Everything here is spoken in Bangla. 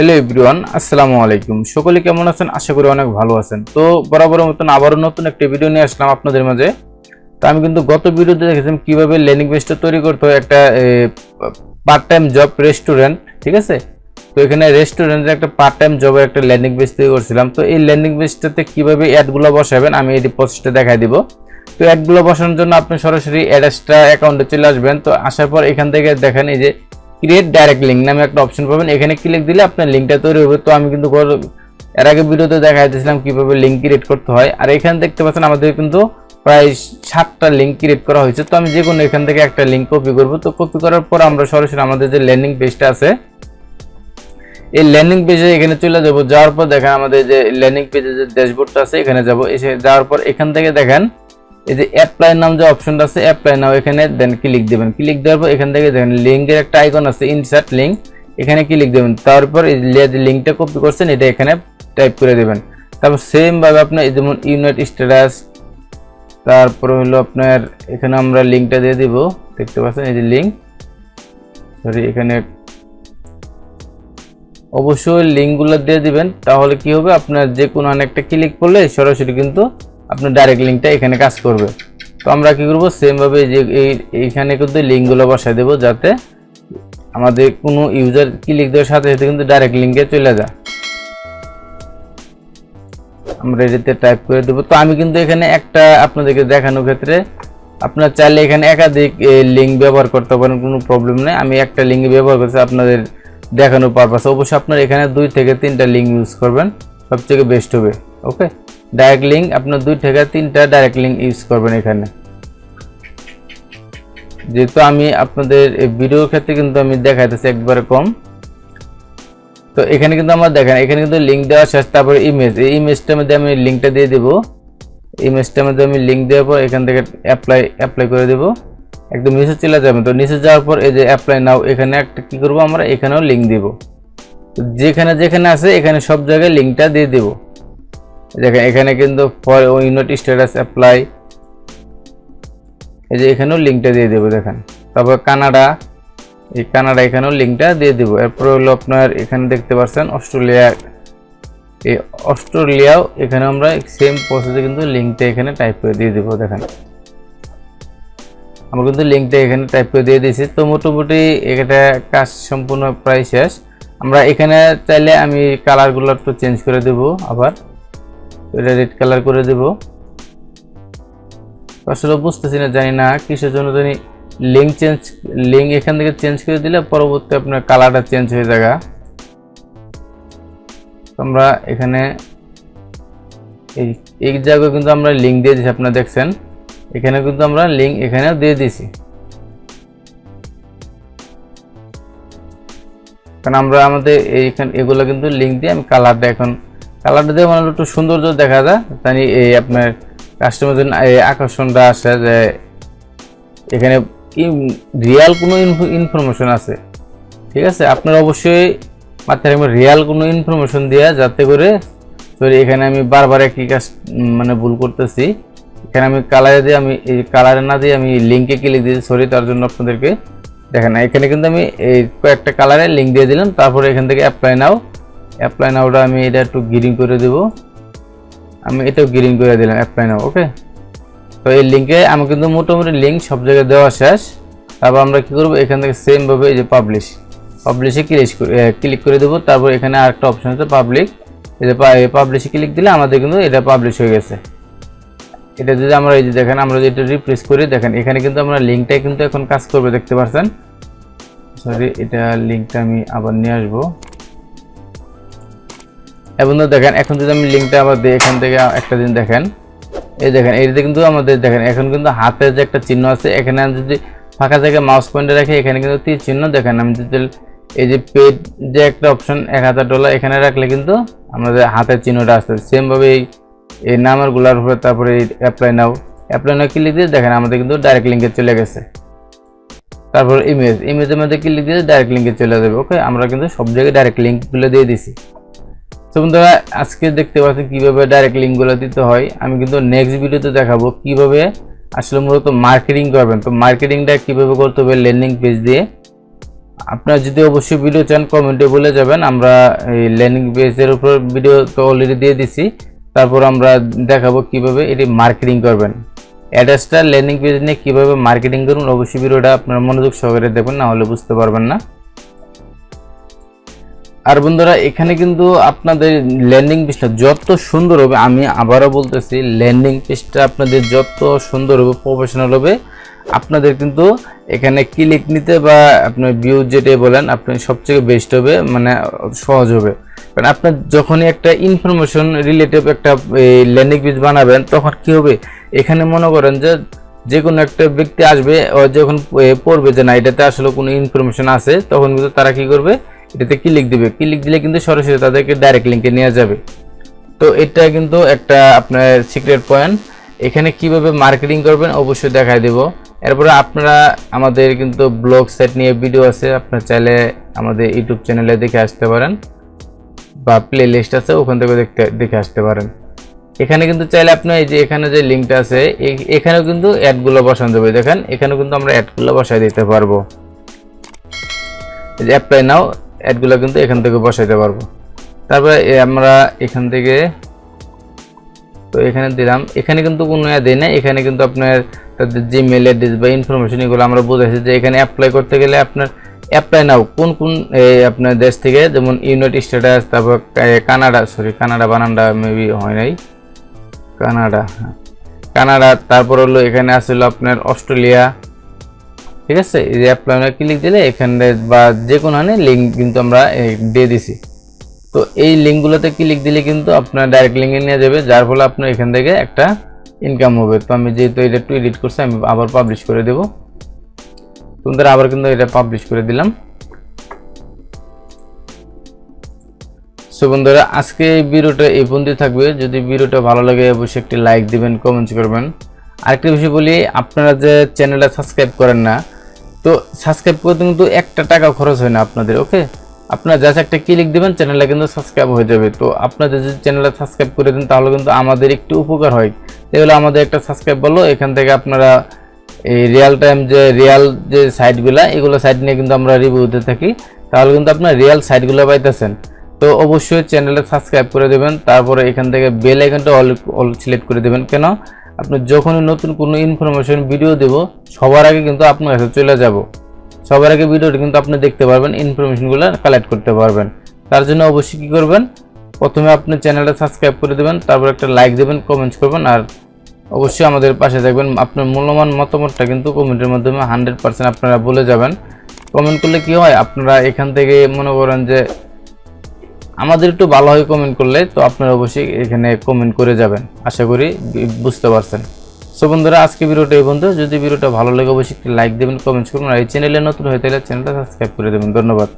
হ্যালো এভরিওয়ান আসসালামু আলাইকুম। সকলে কেমন আছেন? আশা করি অনেক ভালো আছেন। তো বরাবর মতন আবারও নতুন একটা ভিডিও নিয়ে আসলাম আপনাদের মাঝে। তো আমি কিন্তু গত ভিডিওতে দেখেছিলাম কীভাবে ল্যান্ডিং পেজটা তৈরি করতে হয়। একটা পার্ট টাইম জব রেস্টুরেন্ট ঠিক আছে? তো এখানে রেস্টুরেন্টের একটা পার্ট টাইম জবের একটা ল্যান্ডিং পেজ তৈরি করছিলাম। তো এই ল্যান্ডিং পেজটাতে কীভাবে অ্যাডগুলো বসাবেন, আমি এই প্রসেসটা দেখাই দিব। তো অ্যাডগুলো বসানোর জন্য আপনি সরাসরি অ্যাডাসটা অ্যাকাউন্টে চলে আসবেন। তো আসার পর এখান থেকে দেখেন এই যে ক্রিয়েট ডাইরেক্ট লিঙ্ক নামে একটা অপশন পাবেন। এখানে ক্লিক দিলে আপনার লিঙ্কটা তৈরি হবে। তো আমি কিন্তু এর আগে ভিডিওতে দেখা দিয়েছিলাম কীভাবে লিঙ্ক ক্রিয়েট করতে হয়। আর এখানে দেখতে পাচ্ছেন আমাদের কিন্তু প্রায় সাতটা লিঙ্ক ক্রিয়েট করা হয়েছে। তো আমি যে কোনো এখান থেকে একটা লিঙ্ক কপি করব। তো কপি করার পর আমরা সরাসরি আমাদের যে ল্যান্ডিং পেজটা আছে, এই ল্যান্ডিং পেজে এখানে চলে যাব। যাওয়ার পর দেখেন আমাদের যে ল্যান্ডিং পেজে যে ড্যাশবোর্ডটা আছে, এখানে যাব। এসে যাওয়ার পর এখান থেকে দেখেন এই যে অ্যাপ্লাই নাম যে অপশনটা আছে অ্যাপ্লাই নাও এখানে দেন ক্লিক দেবেন। ক্লিক দেওয়ার পর এখান থেকে দেখেন লিঙ্কের একটা আইকন আছে ইনসার্ট লিঙ্ক এখানে ক্লিক দেবেন। তারপর এই লিঙ্কটা কপি করছেন, এটা এখানে টাইপ করে দেবেন। তারপর সেম ভাবে আপনার যেমন ইউনাইট স্ট্যাটাস তারপর হলো আপনার এখানে আমরা লিঙ্কটা দিয়ে দিব। দেখতে পাচ্ছেন এই যে লিঙ্ক সরি এখানে অবশ্যই লিঙ্কগুলো দিয়ে দিবেন। তাহলে কি হবে? আপনার যে কোনো একটা ক্লিক করলে সরাসরি কিন্তু আপনার ডাইরেক্ট লিঙ্কটা এখানে কাজ করবে। তো আমরা কি করব? সেম ভাবে যে এই, এইখানে কিন্তু লিঙ্কগুলো বসায় দেবো যাতে আমাদের কোনো ইউজার ক্লিক দেওয়ার সাথে সাথে কিন্তু ডাইরেক্ট লিঙ্কে চলে যায়। আমরা এটাতে টাইপ করে দেবো। তো আমি কিন্তু এখানে একটা আপনাদেরকে দেখানোর ক্ষেত্রে আপনার চাইলে এখানে একাধিক লিঙ্ক ব্যবহার করতে পারেন, কোনো প্রবলেম নেই। আমি একটা লিঙ্ক ব্যবহার করছি, আপনাদের দেখানোর পারপাস অবশ্যই আপনার এখানে দুই থেকে তিনটা লিঙ্ক ইউজ করবেন, সবথেকে বেস্ট হবে। ওকে? ডাইরেক্ট লিঙ্ক আপনার দুই থেকে তিনটা ডাইরেক্ট লিঙ্ক ইউজ করবেন এখানে। যেহেতু আমি আপনাদের ভিডিওর ক্ষেত্রে কিন্তু আমি দেখাইতেছি একবারে কম। তো এখানে কিন্তু আমরা দেখেন, এখানে কিন্তু লিঙ্ক দেওয়া শেষ, তারপরে ইমেজ এই ইমেজটার মধ্যে আমি লিঙ্কটা দিয়ে দেবো। ইমেজটার মধ্যে আমি লিঙ্ক দেওয়ার পর এখান থেকে অ্যাপ্লাই অ্যাপ্লাই করে দেবো। একদম নিচে চলে যাবেন তো নিচে যাওয়ার পর এই যে অ্যাপ্লাই নাও এখানে একটা কি করব আমরা? এখানেও লিঙ্ক দিব। যেখানে যেখানে আছে, এখানে সব জায়গায় লিঙ্কটা দিয়ে দেব। দেখেন, এখানে কিন্তু ফর ইউনিট স্ট্যাটাস অ্যাপ্লাই এই যে এখানেও লিঙ্কটা দিয়ে দেবো, দেখেন। তারপর কানাডা, এই কানাডা এখানেও লিঙ্কটা দিয়ে দেবো। এরপর হলো আপনার, এখানে দেখতে পাচ্ছেন অস্ট্রেলিয়া। এই অস্ট্রেলিয়াও এখানে আমরা সেম প্রসেসে কিন্তু লিঙ্কটা এখানে টাইপ করে দিয়ে দেবো, দেখেন। আমরা কিন্তু লিঙ্কটা এখানে টাইপ করে দিয়ে দিয়েছি। তো মোটামুটি এটা কাজ সম্পূর্ণ প্রায় শেষ। আমরা এখানে চাইলে আমি কালারগুলো একটু চেঞ্জ করে দেবো আবার। এটা রেড কালার করে দেব। আসলে বুঝতেছি না, জানি না কিসের জন্য জানি লিঙ্ক চেঞ্জ লিঙ্ক এখান থেকে চেঞ্জ করে দিলে পরবর্তী আপনার কালারটা চেঞ্জ হয়ে যাবে। আমরা এখানে এই এই জায়গায় কিন্তু আমরা লিঙ্ক দিয়ে দিচ্ছি আপনারা দেখছেন। এখানে কিন্তু আমরা লিঙ্ক এখানেও দিয়ে দিছি কারণ আমরা আমাদের এইখানে, এগুলো কিন্তু লিঙ্ক দিয়ে আমি কালারটা এখন কালারটা দিয়ে মানে একটু সৌন্দর্য দেখা যায়। তাই এই আপনার কাস্টমার জন্য এই আকর্ষণটা আসে যে এখানে রিয়াল কোনো ইনফরমেশন আছে। ঠিক আছে? আপনার অবশ্যই মাথায় রাখবেন রিয়াল কোনো ইনফরমেশন দেওয়া যাতে করে সরি, এখানে আমি বারবার একই কাজ মানে ভুল করতেছি। এখানে আমি কালারে দিয়ে আমি, এই কালারে না দিয়ে আমি লিঙ্কে ক্লিক দিয়েছি সরি তার জন্য আপনাদেরকে দেখেন এখানে কিন্তু আমি এই কয়েকটা কালারে লিঙ্ক দিয়ে দিলাম। তারপরে এখান থেকে অ্যাপ্লাই নাও অ্যাপ্লাই নাওটা আমি এটা একটু গ্রিন করে দেব। আমি এটাও গ্রিন করে দিলাম অ্যাপ্লাই নাও ওকে তো এই লিঙ্কে আমি কিন্তু মোটামুটি লিঙ্ক সব জায়গায় দেওয়া শেষ। তারপর আমরা কি করব? এখান থেকে সেমভাবে এই যে পাবলিশ পাবলিশে ক্লিক ক্লিক করে দেবো। তারপর এখানে আরেকটা অপশন আছে পাবলিক এই যে পাবলিশে ক্লিক দিলে আমাদের কিন্তু এটা পাবলিশ হয়ে গেছে। এটা যদি আমরা এই যে দেখেন, আমরা যদি এটা রিপ্লেস করি, দেখেন, এখানে কিন্তু আমরা লিঙ্কটাই কিন্তু এখন কাজ করবে, দেখতে পাচ্ছেন সরি এটা লিঙ্কটা আমি আবার নিয়ে আসব। এবং দেখেন, এখন যদি আমি লিঙ্কটা আবার দিই, এখান থেকে একটা দিন দেখেন। এই দেখেন এইটাতে কিন্তু আমাদের দেখেন, এখন কিন্তু হাতের যে একটা চিহ্ন আছে, এখানে আমি যদি ফাঁকা জায়গায় মাউস পয়েন্টে রাখি, এখানে কিন্তু তীর চিহ্ন। দেখেন, আমি যদি এই যে পেড যে একটা অপশন এক হাজার ডলার এখানে রাখলে কিন্তু আমাদের হাতের চিহ্নটা আসতে সেমভাবে এই এই নাম্বারগুলোর উপরে তারপরে এই apply now apply now click দিয়ে দেখেন, আমাদের কিন্তু ডাইরেক্ট লিঙ্কে চলে গেছে। তারপর ইমেজ ইমেজের মধ্যে ক্লিক দিয়ে ডাইরেক্ট লিঙ্কে চলে যাবে ওকে আমরা কিন্তু সব জায়গায় ডাইরেক্ট লিঙ্কগুলো দিয়ে দিছি। তো বন্ধুরা, আজকে দেখতে পাচ্ছেন কীভাবে ডাইরেক্ট লিঙ্কগুলো দিতে হয়। আমি কিন্তু নেক্সট ভিডিওতে দেখাবো কীভাবে আসলে মূলত মার্কেটিং করবেন। তো মার্কেটিংটা কীভাবে করতে হবে ল্যান্ডিং পেজ দিয়ে। আপনারা যদি অবশ্যই ভিডিও চান কমেন্টে বলে যাবেন। আমরা এই ল্যান্ডিং পেজের উপর ভিডিও তো অলরেডি দিয়ে দিছি। তারপর আমরা দেখাবো কীভাবে এটি মার্কেটিং করবেন। অ্যাড্রেসটা ল্যান্ডিং পেজ নিয়ে কীভাবে মার্কেটিং করুন অবশ্যই ভিডিওটা আপনারা মনোযোগ সহকারে দেখবেন, না হলে বুঝতে পারবেন না। আর বন্ধুরা, এখানে কিন্তু আপনাদের ল্যান্ডিং পেজটা যত সুন্দর হবে, আমি আবারও বলতেছি ল্যান্ডিং পেজটা আপনাদের যত সুন্দর হবে প্রফেশনাল হবে, আপনাদের কিন্তু এখানে ক্লিক নিতে বা আপনার ভিউ যেটাই বলেন, আপনি সবচেয়ে বেস্ট হবে মানে সহজ হবে। কারণ আপনার যখনই একটা ইনফরমেশন রিলেটিভ একটা ল্যান্ডিং পেজ বানাবেন, তখন কি হবে? এখানে মনে করেন যে যে কোনো একটা ব্যক্তি আসবে যখন পড়বে যে না, এটাতে আসলে কোনো ইনফরমেশন আছে, তখন কিন্তু তারা কি করবে? এটাতে ক্লিক দিবে? ক্লিক দিলে কিন্তু সরাসরি তাদেরকে ডাইরেক্ট লিঙ্কে নিয়ে যাবে। তো এটা কিন্তু একটা আপনার সিক্রেট পয়েন্ট এখানে কীভাবে মার্কেটিং করবেন অবশ্যই দেখাই দেব। এরপরে আপনারা আমাদের কিন্তু ব্লগ সেট নিয়ে ভিডিও আছে, আপনারা চাইলে আমাদের ইউটিউব চ্যানেলে দেখে আসতে পারেন বা প্লে লিস্ট আছে, ওখান থেকে দেখতে, দেখে আসতে পারেন। এখানে কিন্তু চাইলে আপনি এই যে এখানে যে লিঙ্কটা আছে এখানেও কিন্তু অ্যাডগুলো বসানো যাবে। দেখেন, এখানেও কিন্তু আমরা অ্যাডগুলো বসাই দিতে পারব। অ্যাপ্লাই নাও অ্যাডগুলো কিন্তু এখান থেকে বসাইতে পারব। তারপরে আমরা এখান থেকে, তো এখানে দিলাম। এখানে কিন্তু কোনো অ্যাড দেয় না এখানে কিন্তু আপনার তাদের জিমেল অ্যাড্রেস বা ইনফরমেশন এগুলো আমরা বোঝাইছি যে এখানে অ্যাপ্লাই করতে গেলে আপনার অ্যাপ্লাই নাও কোন কোন আপনার দেশ থেকে, যেমন ইউনাইটেড স্টেটাস তারপর কানাডা সরি কানাডা বানানটা মেবি হয় নাই। কানাডা হ্যাঁ। কানাডা, তারপর হলো এখানে আসলে আপনার অস্ট্রেলিয়া ঠিক আছে? এই অ্যাপ্লাই ক্লিক দিলে এখানে বা যে কোনো লিঙ্ক কিন্তু আমরা দিয়ে দিছি। তো এই লিঙ্কগুলোতে ক্লিক দিলে কিন্তু আপনার ডাইরেক্ট লিঙ্কে নিয়ে যাবে, যার ফলে আপনার এখান থেকে একটা ইনকাম হবে। তো আমি যেহেতু এটা একটু এডিট করছি, আমি আবার পাবলিশ করে দেব। তোমাদের আবার কিন্তু এটা পাবলিশ করে দিলাম। সো বন্ধুরা, আজকে এই ভিডিওটা এই পর্যন্ত থাকবে। যদি ভিডিওটা ভালো লাগে, অবশ্যই একটি লাইক দিবেন কমেন্টস করবেন। আরেকটা বিষয় বলি, আপনারা যে চ্যানেলটা সাবস্ক্রাইব করেন না তো সাবস্ক্রাইব করতে কিন্তু একটা টাকা খরচ হয় না আপনাদের ওকে আপনারা জাস্ট একটা ক্লিক দিবেন চ্যানেলটা কিন্তু সাবস্ক্রাইব হয়ে যাবে। তো আপনাদের যদি চ্যানেলটা সাবস্ক্রাইব করে দেন, তাহলে কিন্তু আমাদের একটু উপকার হয়। এগুলো আমাদের একটা সাবস্ক্রাইব বলো, এখান থেকে আপনারা এই রিয়াল টাইম যে রিয়াল যে সাইটগুলো এগুলো সাইট নিয়ে কিন্তু আমরা রিভিউ দিতে থাকি। তাহলে কিন্তু আপনার রিয়াল সাইটগুলো পাইতেছেন। তো অবশ্যই চ্যানেলটা সাবস্ক্রাইব করে দেবেন, তারপরে এখান থেকে বেল আইকনটা অল অল সিলেক্ট করে দেবেন। কেন? আপনি যখনই নতুন কোনো ইনফরমেশন ভিডিও দেব, সবার আগে কিন্তু আপনার কাছে চলে যাব। সবার আগে ভিডিওটি কিন্তু আপনি দেখতে পারবেন ইনফরমেশনগুলো কালেক্ট করতে পারবেন। তার জন্য অবশ্যই কী করবেন? প্রথমে আপনি চ্যানেলটা সাবস্ক্রাইব করে দেবেন, তারপর একটা লাইক দেবেন কমেন্টস করবেন, আর অবশ্যই আমাদের পাশে থাকবেন। আপনার মূল্যবান মতামতটা কিন্তু কমেন্টের মাধ্যমে হান্ড্রেড পার্সেন্ট আপনারা বলে যাবেন। কমেন্ট করলে কি হয়? আপনারা এখান থেকে মনে করেন যে আমাদের একটু ভালোভাবে কমেন্ট করলে, তো আপনারা অবশ্যই এখানে কমেন্ট করে যাবেন। আশা করি বুঝতে পারছেন। সো বন্ধুরা, আজকে ভিডিওটা এই বন্ধু যদি ভিডিওটা ভালো লাগে, অবশ্যই লাইক দেবেন কমেন্টস করবেন। আর এই চ্যানেলে নতুন হয়ে থাকলে চ্যানেলটা সাবস্ক্রাইব করে দেবেন। ধন্যবাদ।